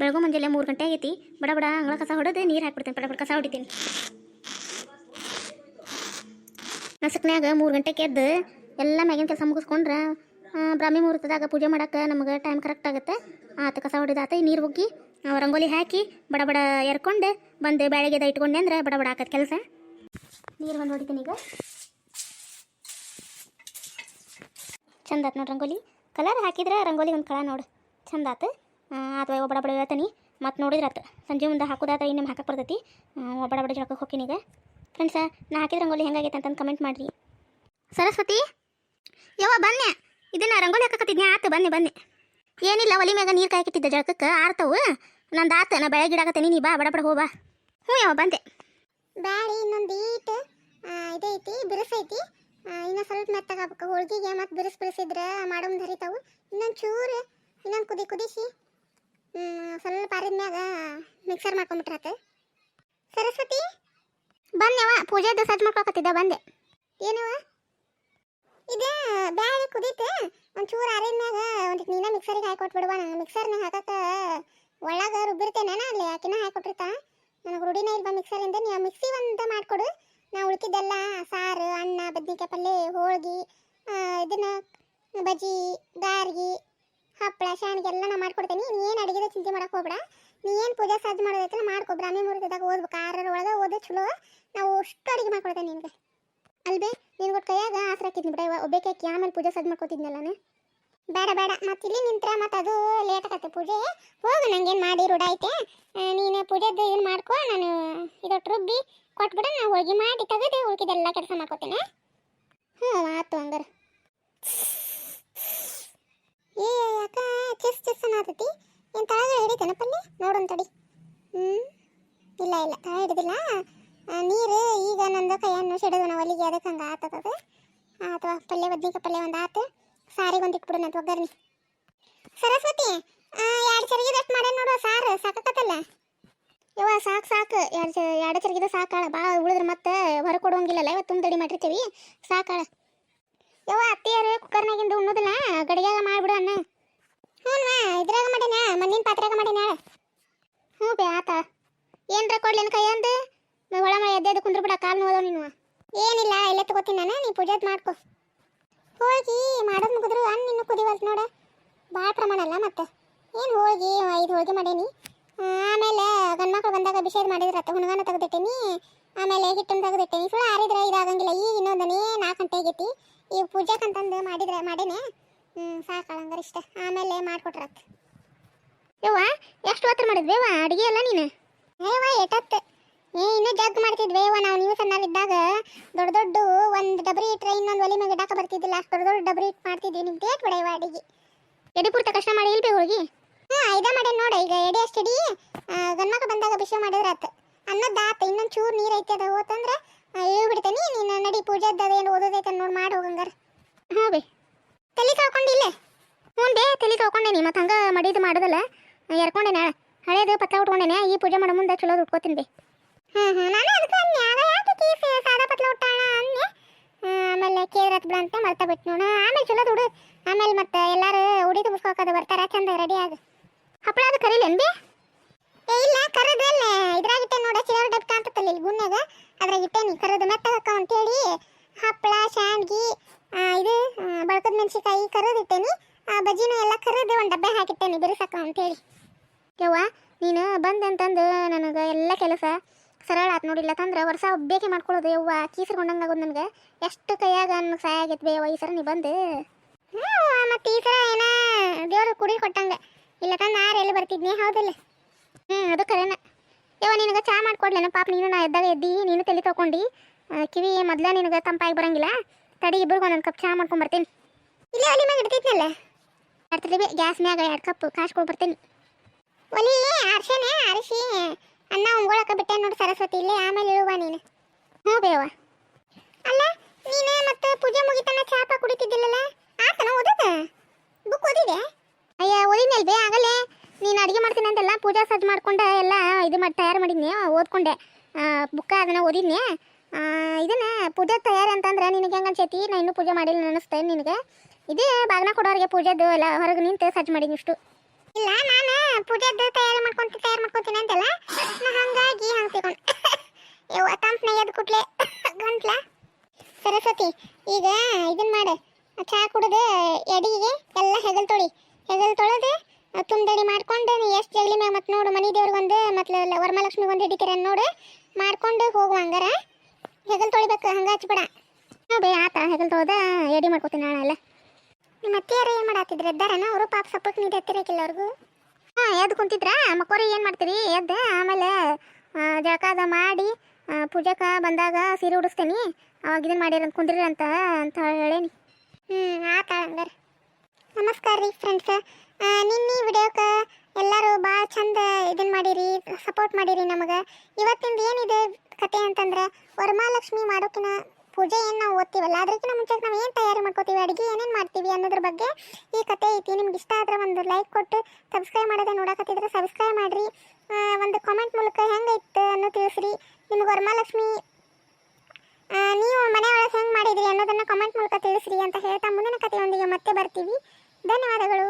ಬೆಳಗ್ಗೆ ಮುಂಜಾನೆ ಮೂರು ಗಂಟೆ ಆಗೈತಿ. ಬಡ ಬಡ, ಅಂಗಳ ಕಸ ಹೊಡೆದು ನೀರು ಹಾಕ್ಬಿಡ್ತೀನಿ, ಬಡ ಬಡ ಕಸ ಹೊಡಿತೀನಿ. ನಸಕ್ನ್ಯಾಗ ಮೂರು ಗಂಟೆಗೆ ಎದ್ದು ಎಲ್ಲ ಮ್ಯಾಗಿನ ಕೆಲಸ ಮುಗಿಸ್ಕೊಂಡ್ರೆ ಬ್ರಾಹ್ಮಿ ಮುಹೂರ್ತದಾಗ ಪೂಜೆ ಮಾಡಕ್ಕೆ ನಮಗೆ ಟೈಮ್ ಕರೆಕ್ಟ್ ಆಗುತ್ತೆ. ಆತ ಕಸ ಹೊಡೆದಾತ ನೀರು ಹೋಗಿ ರಂಗೋಲಿ ಹಾಕಿ ಬಡ ಬಡ ಎರ್ಕೊಂಡು ಬಂದು ಬೆಳಗ್ಗೆದ ಇಟ್ಕೊಂಡೆ ಅಂದ್ರೆ ಬಡ ಬಡ ಹಾಕೋದು ಕೆಲಸ. ನೀರು ಬಂದು ಹೊಡಿತೀನಿ ಈಗ. ಚಂದ ಆತು ನೋಡಿ ರಂಗೋಲಿ. ಕಲರ್ ಹಾಕಿದ್ರೆ ರಂಗೋಲಿ ಒಂದು ಕಳ ನೋಡು. ಚಂದ ಆತು. ಅಥವಾ ಒಬ್ಬಡ ಬಡ ಹೇಳ್ತೀನಿ ಮತ್ತು ನೋಡಿದ್ರಾತು ಸಂಜೆ ಮುಂದೆ ಹಾಕೋದಾದ್ರೆ ಇನ್ನೇನು ಹಾಕಕ್ಕೆ ಬರ್ತೈತಿ. ಒಬ್ಬಡ ಬಡ ಜಳಕಕ್ಕೆ ಹೋಗ್ತೀನಿ ಈಗ. ಫ್ರೆಂಡ್ಸ ನಾ ಹಾಕಿದ ರಂಗೋಲಿ ಹೆಂಗಾಗೈತೆ ಅಂತಂದು ಕಮೆಂಟ್ ಮಾಡಿರಿ. ಸರಸ್ವತಿ? ಯವ್ವ ಬನ್ನಿ. ಇದನ್ನ ರಂಗೋಲಿ ಹಾಕಕತ್ತಿದ್ನಿ ಆತು ಬನ್ನಿ ಬನ್ನಿ. ಏನಿಲ್ಲ ಒಲಿ ಮ್ಯಾಗ ನೀರು ಕಾಯ್ಕಿಟ್ಟಿದ್ದೆ ಜಳಕಕ್ಕೆ ಆರ್ತವು. ನಂದು ಆತು ನಾ ಬೆಳೆ ಇಡಾಕತ್ತೀನಿ ನೀ ಬಾ ಬಡ ಬಡ ಹೋಗ್ಬಾ ಹ್ಞೂ ಯಾವ ಬಂದೆ. ಬ್ಯಾಳಿ ಇನ್ನೊಂದು ಈಟ್ ಇದೈತಿ ಬಿರುಸೈತಿ ಇನ್ನೊಂದು ಸ್ವಲ್ಪ ಮೆತ್ತಗಾಗಬೇಕು ಹೋಳಿಗೆಗೆ ಮತ್ತು ಬಿರುಸು ಬಿರುಸಿದ್ರೆ ಮಾಡೋ ಮುಂದೆ ಹರಿತಾವು. ಇನ್ನೊಂದು ಚೂರು ಇನ್ನೊಂದು ಕುದಿ ಕುದಿಸಿ. ಸ್ವಲ್ಪ ಮ್ಯಾಗ ಮಿಕ್ಸರ್ ಮಾಡ್ಕೊಂಬಿಟ್ರಾತ ಸರಸ್ವತಿ ಬಂದೆವ ಪೂಜೆದು ಸಜ್ಜು ಮಾಡ್ಕೊಕತ್ತಿದ್ದೆ ಬಂದೆ. ಏನವ? ಇದೆ ಬ್ಯಾಳಿ ಕುದೀತು, ಒಂಚೂರು ಅರಿದ ಮ್ಯಾಗ ಒಂದು ನೀನ ಮಿಕ್ಸರಿಗೆ ಹಾಕೊಟ್ಬಿಡುವ, ನಂಗೆ ಮಿಕ್ಸರ್ನ ಹಾಕಕ್ಕೆ ಒಳಗೆ ರುಬ್ಬಿರ್ತೇನೆ ಅಲ್ಲಿ ಆಕಿನ ಹಾಕೊಟ್ಟಿರ್ತಾ. ನನಗೆ ರೂಢಿನೇ ಮಿಕ್ಸರ್ ಮಿಕ್ಸರಿಂದ ನೀವು ಮಿಕ್ಸಿ ಒಂದು ಮಾಡಿಕೊಡು. ನಾ ಉಳ್ಕಿದ್ದೆಲ್ಲ ಸಾರು, ಅನ್ನ, ಬದ್ನಿಕಾಯಿ ಪಲ್ಯ ಹೋಳ್ಗಿ ಇದನ್ನ ಬಜ್ಜಿ, ಗಾರ್ಗಿ ಹಪ್ಪಳ ಶಾಣಿಗೆಲ್ಲ ನಾ ಮಾಡ್ಕೊಡ್ತೀನಿ. ನೀನು ಏನು ಅಡಿಗೆದ ಚಿಂತೆ ಮಾಡಕ್ಕೆ ಹೋಗ್ಬೇಡ. ನೀ ಏನು ಪೂಜೆ ಸಾಜ್ ಮಾಡೋದೈತಲ್ಲ ಮಾಡ್ಕೊ. ಬ್ರಾಹ್ಮಿ ಮುಹೂರ್ತದಾಗ ಓದ್ಬೇಕು. ಆರರ ಒಳಗೆ ಓದೋ ಚಲೋ. ನಾವು ಅಷ್ಟು ಅಡುಗೆ ಮಾಡ್ಕೊಡ್ತೇನೆ ನಿನಗೆ. ಅಲ್ಬೇ, ನಿನ್ ಕೊಟ್ಟು ಕೈಯಾಗ ಆಸರ ಹಾಕಿದ್ನಿ ಬಿಡ ಒಬ್ಬೇಕಿ ಆಮೇಲೆ ಪೂಜೆ ಸಜ್ಜ ಮಾಡ್ಕೊತಿದ್ನಲ್ಲ ನಾನು. ಬೇಡ ಬೇಡ. ಮತ್ತೆ ಇಲ್ಲಿ ನಿಂತ್ರ ಮತ್ತೆ ಅದು ಲೇಟ್ ಆಗತ್ತೆ ಪೂಜೆ. ಹೋಗು, ನಂಗೇನು ಮಾಡಿ ರೂಢ ಐತೆ. ನೀನು ಪೂಜೆದ್ದು ಏನು ಮಾಡ್ಕೊ. ನಾನು ಇದೊಟ್ಟು ರುಬ್ಬಿ ಕೊಟ್ಬಿಡ. ನಾ ಹೋಗಿ ಮಾಡಿ ತೆಗೆದು ಉಳ್ಕಿದೆಲ್ಲ ಕೆಲಸ ಮಾಡ್ಕೋತೇನೆ. ಹ್ಞೂ ಆಯ್ತು ಹಂಗಾರೆ. ಚೆಸ್ ಚೆಸ್ ಏನು ತಳಗ ಹಿಡಿತೇನೆ ಪಲ್ಲೆ ನೋಡೋಣ ತಡಿ. ಹ್ಞೂ ಇಲ್ಲ ಇಲ್ಲ, ತಳ ಹಿಡಿದಿಲ್ಲ. ನೀರು ಈಗ ನಂದು ಕೈಯನ್ನು ಸಿಡಿದು ನಾವು ಅಲ್ಲಿಗೆ ಅದಕ್ಕೆ ಹಂಗೆ ಆತದ ಅಥವಾ ಪಲ್ಯ, ಬದ್ನಿಕಾಯಿ ಪಲ್ಯ ಒಂದು ಆತು. ಸಾರಿಗೆ ಒಂದು ಇಟ್ಬಿಡು ನಾನು ಒಗ್ಗರ್ನಿ ಸರಸ್ವತಿ ಎರಡು ಚರಿಗಿದಷ್ಟು ಮಾಡ್ಯಾನ ನೋಡು, ಸಾರು ಸಾಕತ್ತಲ್ಲ ಯವ್ವ, ಸಾಕು ಸಾಕು. ಎರಡು ಎರಡು ಚರಿಗಿದ ಸಾಕಾಳ. ಭಾಳ ಉಳಿದ್ರೆ ಮತ್ತೆ ಹೊರ ಕೊಡುವಂಗಿಲ್ಲಲ್ಲ ಇವತ್ತು ತುಂಬ ದಡಿ ಮಾಡಿರ್ತೀವಿ. ಸಾಕಾಳ. ಯವ್ವ, ಅತ್ತಿಯರು ಕುಕ್ಕರ್ನಾಗಿಂದು ಉಣ್ಣೋದಿಲ್ಲ ಗಡಿಗ್ಯಾಗ ಮಾಡಿಬಿಡು ಅನ್ನ. ಹ್ಞೂ ಇದ್ರಾಗ ಮಾಡೇನ? ಮಣ್ಣಿನ ಪಾತ್ರೆಯಾಗ ಮಾಡೇನ? ಹ್ಞೂ ಬೇ, ಆತ. ಏನ್ರ ಕೊಡ್ಲೇನು ಕೈಯಂದು ಒಳ ಮಳೆ ಎದ್ದೆದ್ದು ಕುಂದ್ರ ಬಿಡ ಕಾಲು ನೋದೋ ನೀನು. ಏನಿಲ್ಲ, ಇಲ್ಲೇ ತಗೋತೀನಿ ನಾನು, ನೀ ಪೂಜೆದ್ ಮಾಡ್ಕೊ. ಹೋಳ್ಗಿ ಮಾಡೋದು ಮುಗಿದ್ರು, ಅನ್ನ ನಿನ್ನ ಕುದಿವಲ್ತು ನೋಡ. ಭಾಳ ಪ್ರಮಾಣ ಅಲ್ಲ ಮತ್ತೆ. ಏನು ಹೋಳ್ಗಿ, ಐದು ಹೋಳ್ಗೆ ಮಾಡೇನಿ. ಆಮೇಲೆ ಗಂಡ್ಮಕ್ಳು ಬಂದಾಗ ಅಭಿಷೇಕ ಮಾಡಿದ್ರತ್ತ ಹುಣಗಾನ ತೆಗೆದಿಟ್ಟೇನಿ. ಆಮೇಲೆ ಹಿಟ್ಟನ್ನು ತೆಗೆದಿಟ್ಟೇನಿ. ಸುಳ್ಳು ಆರಿದ್ರೆ ಇದಾಗಂಗಿಲ್ಲ. ಈಗ ಇನ್ನೊಂದನೇ ನಾಲ್ಕು ಗಂಟೆ ಆಗೈತಿ. ಈಗ ಪೂಜೆಕಂತಂದು ಮಾಡಿದ್ರೆ, ಮಾಡೇನೆ. ಹ್ಞೂ ಸಾಕಾಳಂಗಾರೆ ಇಷ್ಟ. ಆಮೇಲೆ ಮಾಡಿಕೊಟ್ರತ್ತ ಯವ್ವ, ಎಷ್ಟು ಹೊತ್ತು ಮಾಡಿದ್ವಿ ಯವ್ವ, ಅಡುಗೆ ಎಲ್ಲ ನೀನು? ಏವ ಎಟತ್ತು. ಏ, ಇನ್ನೂ ಜಗ್ ಮಾಡ್ತಿದ್ವಿ ಯವ್ವ, ನಾವು ನೀವು ಸಣ್ಣವಿದ್ದಾಗ ದೊಡ್ಡ ದೊಡ್ಡ ಒಂದು ಡಬ್ರಿ ಇಟ್ರೆ ಇನ್ನೊಂದು ಒಲಿ ಮೇಲೆ ಇಡಾಕ ಬರ್ತಿದ್ದಿಲ್ಲ. ಅಷ್ಟು ದೊಡ್ಡ ದೊಡ್ಡ ಡಬ್ರಿ ಇಟ್ಟು ಮಾಡ್ತಿದ್ವಿ. ನಿಮ್ಗೆ ಡೇಟ್ ಬಿಡ ಇವ ಅಡಿಗೆ ಪೂರ್ತಿ ಕಷ್ಟ ಮಾಡಿ ಇಲ್ಬೇ ಹೋಗಿ ಹ್ಞೂ ಐದ ಮಾಡಿ ನೋಡ, ಈಗ ಎಡೆ ಅಷ್ಟಡಿ ಗಂಡ್ಮಕ್ಳು ಬಂದಾಗ ಬಿಸಿ ಮಾಡಿದ್ರಾತ ಅನ್ನದ ಆತು, ಇನ್ನೊಂದು ಚೂರು ನೀರು ಐತೆ ಅದ, ಹೋತಂದ್ರೆ ಇಳಿಬಿಡ್ತೇನೆ ನೀನು ನಡಿ ಪೂಜೆದ್ದು ಏನು ಓದೋದೈತೆ ನೋಡಿ ಮಾಡಿ ಹೋಗಂಗಾರ ಹ್ಞೂ ಬೇ. ತಲೆ ಕಳ್ಕೊಂಡಿಲ್ಲ ಹ್ಞೂ ಬೇ ತಲೆ ತೊಗೊಂಡೇನಿ ಮತ್ತು ಹಂಗೆ ಮಡಿದು ಮಾಡೋದಲ್ಲ ಎರ್ಕೊಂಡೆ ನಾಳೆ ಹಳೇದು ಪತ್ರ ಉಟ್ಕೊಂಡೇನೆ ಈ ಪೂಜೆ ಮಾಡೋ ಮುಂದೆ ಚಲೋ ಉಟ್ಕೋತೀನಿ ಬೇ ಹ್ಞೂ ಹ್ಞೂ ನಾನು ಅದಕ್ಕೆ ಅನ್ಯ ಆಗ ಯಾಕೆ ಕೀಸ್ ಸಾದಾ ಪತ್ಲ ಉಟ್ಟಾಳ ಅನ್ಯ ಆಮೇಲೆ ಕೇರತ್ ಬಿಡ ಅಂತ ಮರ್ತಾ ಬಿಟ್ಟು ನೋಡ ಆಮೇಲೆ ಚಲೋ ದುಡು ಆಮೇಲೆ ಮತ್ತೆ ಎಲ್ಲಾರು ಉಡಿ ತುಂಬಿಸ್ಕೊಕದ ಬರ್ತಾರ ಚಂದ ರೆಡಿ ಆಗ ಹಪ್ಪಳ ಅದು ಕರೀಲೇನು ಬೇ ಏ ಇಲ್ಲ ಕರದಲ್ಲ ಇದ್ರಾಗ ಇಟ್ಟೆ ನೋಡ ಚಿಲ್ಲರ ಡಬ್ಬ ಕಾಣ್ತತ್ತಲ್ಲ ಇಲ್ಲಿ ಗುನ್ಯಾಗ ಅದ್ರಾಗ ಇಟ್ಟೇನಿ ಕರದು ಮೆತ್ತಗಕ್ಕ ಅಂತೇಳಿ ಹಪ್ಪಳ ಶಾಂಡ್ಗಿ ಆ, ಇದು ಬಳಕದ ಮೆಣಸಿಕಾಯಿ ಕರದು ಆ, ಬಜ್ಜಿನ ಎಲ್ಲ ಕರದು ಒಂದು ಡಬ್ಬೆ ಹಾಕಿಟ್ಟೇನಿ ಬಿರುಸಕ್ಕ ಅಂತೇಳಿ. ಯವ್ವ ನೀನು ಬಂದೆ ಅಂತಂದು ನನಗೆ ಎಲ್ಲ ಕೆಲಸ ಸರಳ ಆತು ನೋಡಿಲ್ಲ ತಂದ್ರೆ ವರ್ಷ ಒಬ್ಬೇಕೆ ಮಾಡ್ಕೊಳ್ಳೋದು ಯವ್ವ ಕೀಸರ್ಕೊಂಡಂಗೆ ಆಗೋದು ನನಗೆ. ಎಷ್ಟು ಕೈಯಾಗ ನನಗೆ ಸಹಾಯ ಆಗೈತೆ ಬೇ ಯವ್ವ ಈ ಸರ ನೀ ಬಂದು. ಮತ್ತು ಈ ಸರ ಏನ ದೇವ್ರು ಕುಡಿ ಕೊಟ್ಟಂಗೆ. ಇಲ್ಲ ತಂದು ಆರು ಎಲ್ಲಿ ಬರ್ತಿದ್ನಿ? ಹೌದಿಲ್ಲ. ಹ್ಞೂ ಅದು ಕರೆನ. ಯವ್ವ ನಿನಗೆ ಚಾ ಮಾಡ್ಕೊಡ್ಲೇನ? ಪಾಪ ನೀನು ನಾ ಎದ್ದಾಗ ಎದ್ದಿ ನೀನು ತಲೆ ತೊಗೊಂಡು ಕಿವಿ ಮೊದ್ಲ ನಿನಗೆ ತಂಪಾಗಿ ಬರಂಗಿಲ್ಲ. ತಡಿ ಇಬ್ಬರಿಗೂ ಒಂದೊಂದು ಕಪ್ ಚಾ ಮಾಡ್ಕೊಂಬರ್ತೀನಿ. ಇಲ್ಲೇ ಒಲಿ ಮ್ಯಾಗ ಇಡ್ತೈತ್ನಲ್ಲ ಎಡ್ತಲಿ ಬೇ, ಗ್ಯಾಸ್ ಮ್ಯಾಗ ಎರಡು ಕಪ್ ಕಾಶ್ ಕೊಡ್ಬರ್ತೀನಿ ಒಲಿ ಅರ್ಶನೆ ಅರಿಶಿ ಅನ್ನ ಉಂಗೊಳಕ ಬಿಟ್ಟೆ ನೋಡಿ ಸರಸ್ವತಿ, ಇಲ್ಲೇ ಆಮೇಲೆ ಇಳುವ ನೀನು. ಹ್ಞೂ ಬೇವ ಅಲ್ಲ, ನೀನೇ ಮತ್ತೆ ಪೂಜೆ ಮುಗಿತನ ಚಾಪ ಕುಡಿತಿದ್ದಿಲ್ಲಲ್ಲ? ಆತನ ಓದದ? ಬುಕ್ ಓದಿದೆ? ಅಯ್ಯ ಓದಿದ್ಮೇಲೆ ಬೇ ಆಗಲೇ ನೀನು ಅಡುಗೆ ಮಾಡ್ತೀನಿ ಅಂತೆಲ್ಲ ಪೂಜಾ ಸಜ್ಜು ಮಾಡ್ಕೊಂಡೆ ಎಲ್ಲ ಇದು ಮಾಡಿ ತಯಾರು ಮಾಡಿದ್ನಿ, ಓದ್ಕೊಂಡೆ. ಬುಕ್ಕ ಅದನ್ನ ಓದಿದ್ನಿ. ಇದನ್ನ ಪೂಜೆ ತಯಾರಿ ಅಂತಂದ್ರೆ ನಿನಗೆ ಹೆಂಗೆ ಅನ್ಸೈತಿ? ನಾನು ಇನ್ನೂ ಪೂಜೆ ಮಾಡಿಲ್ಲ ಅನ್ನಿಸ್ತೇನೆ ನಿನಗೆ. ಇದೇ ಬಾಗ್ನ ಕೊಡೋರಿಗೆ ಪೂಜೆದು ಎಲ್ಲ ಹೊರಗೆ ನಿಂತು ಸಜ್ಜು ಮಾಡಿದ್ವಿ ಇಷ್ಟು. ಇಲ್ಲ, ನಾನು ಪೂಜೆದ್ದು ತಯಾರಿ ಮಾಡ್ಕೊಂತ ತಯಾರು ಮಾಡ್ಕೊಂತೀನಿ ಅಂತಲ್ಲ ನಾ ಹಂಗಾಗಿ ಹಂಗೆ ತಿಳ್ಕೊಂಡು. ಯವ್ವ ತಂಪನೆ ಎದ್ದು ಕುಟ್ಲೆ ಗಂಟ್ಲ. ಸರಸ್ವತಿ, ಈಗ ಇದನ್ನ ಮಾಡು. ಚಹಾ ಕುಡಿದು ಎಡಿಗೆ ಎಲ್ಲ ಹೆಗಲ್ ತೊಳಿ. ಹೆಗಲ್ ತೊಳೆದು ತುಂಡಡಿ ಮಾಡ್ಕೊಂಡು ನೀ ಎಷ್ಟು ಜಗಲಿ ಮ್ಯಾಗ ಮತ್ತೆ ನೋಡು, ಮನಿ ದೇವ್ರಿಗೆ ಒಂದು ಮತ್ತೆ ವರಮಲಕ್ಷ್ಮಿಗೆ ಒಂದು ಹಿಡಿತೀರ ನೋಡು. ಮಾಡ್ಕೊಂಡು ಹೋಗುವ ಹಂಗಾರ. ಹೆಗಲ್ ತೊಳಿಬೇಕು, ಹಂಗೆ ಹಚ್ಬೇಡ. ಬೇ ಆತ ಹೆಗಲ್ ತೊಳೆದು ಎಡಿ ಮಾಡ್ಕೊತೀನಿ ನಾಳೆ ಎಲ್ಲ. ನಿಮ್ಮ ಅತ್ತೆಯರು ಏನು ಮಾಡತ್ತಿದ್ರು ಎದ್ದಾರನ? ಅವರು ಪಾಪ ಸಪ್ಪಕ್ಕೆ ನೀಡಿ ಹತ್ತಿರಕ್ಕಿಲ್ಲ ಅವ್ರಿಗೂ. ಹಾಂ, ಎದ್ದು ಕುಂತಿದ್ರ? ಮಕ್ಕೋರಿ ಏನು ಮಾಡ್ತೀರಿ? ಎದ್ದು ಆಮೇಲೆ ಜಳಕಾದ ಮಾಡಿ ಪೂಜಾಕ ಬಂದಾಗ ಸೀರೆ ಉಡಿಸ್ತೇನಿ. ಅವಾಗ ಇದನ್ನು ಮಾಡಿರ ಅಂತ ಕುಂದ್ರಿ ಅಂತ ಅಂತ ಹೇಳೇನಿ. ಹ್ಞೂ ಆತ ಹಂಗಾರೆ. ನಮಸ್ಕಾರ ರೀ ಫ್ರೆಂಡ್ಸ್ ನಿನ್ನೆ ವಿಡಿಯೋಕ್ಕೆ ಎಲ್ಲರೂ ಭಾಳ ಚಂದ ಇದನ್ನು ಮಾಡಿರಿ ಸಪೋರ್ಟ್ ಮಾಡಿರಿ ನಮಗೆ. ಇವತ್ತಿಂದ ಏನಿದೆ ಕತೆ ಅಂತಂದ್ರೆ, ವರಮಹಾಲಕ್ಷ್ಮಿ ಮಾಡೋಕಿನ ಪೂಜೆ ಏನು ನಾವು ಓದ್ತೀವಲ್ಲ ಅದಕ್ಕಿಂತ ಮುಂಚೆ ನಾವು ಏನು ತಯಾರಿ ಮಾಡ್ಕೋತೀವಿ? ಅಡುಗೆ ಏನೇನು ಮಾಡ್ತೀವಿ ಅನ್ನೋದ್ರ ಬಗ್ಗೆ ಈ ಕತೆ ಐತಿ. ನಿಮ್ಗೆ ಇಷ್ಟ ಆದರೆ ಒಂದು ಲೈಕ್ ಕೊಟ್ಟು ಸಬ್ಸ್ಕ್ರೈಬ್ ಮಾಡೋದೇ ನೋಡಕತ್ತಿದ್ರೆ ಸಬ್ಸ್ಕ್ರೈಬ್ ಮಾಡಿರಿ. ಒಂದು ಕಾಮೆಂಟ್ ಮೂಲಕ ಹೆಂಗೈತೆ ಅನ್ನೋ ತಿಳಿಸ್ರಿ. ನಿಮ್ಗೆ ವರಮಹಾಲಕ್ಷ್ಮಿ ನೀವು ಮನೆಯೊಳಗೆ ಹೆಂಗೆ ಮಾಡಿದ್ರಿ ಅನ್ನೋದನ್ನು ಕಾಮೆಂಟ್ ಮೂಲಕ ತಿಳಿಸ್ರಿ ಅಂತ ಹೇಳ್ತಾ ಮುಂದಿನ ಕಥೆಯೊಂದಿಗೆ ಮತ್ತೆ ಬರ್ತೀವಿ. ಧನ್ಯವಾದಗಳು.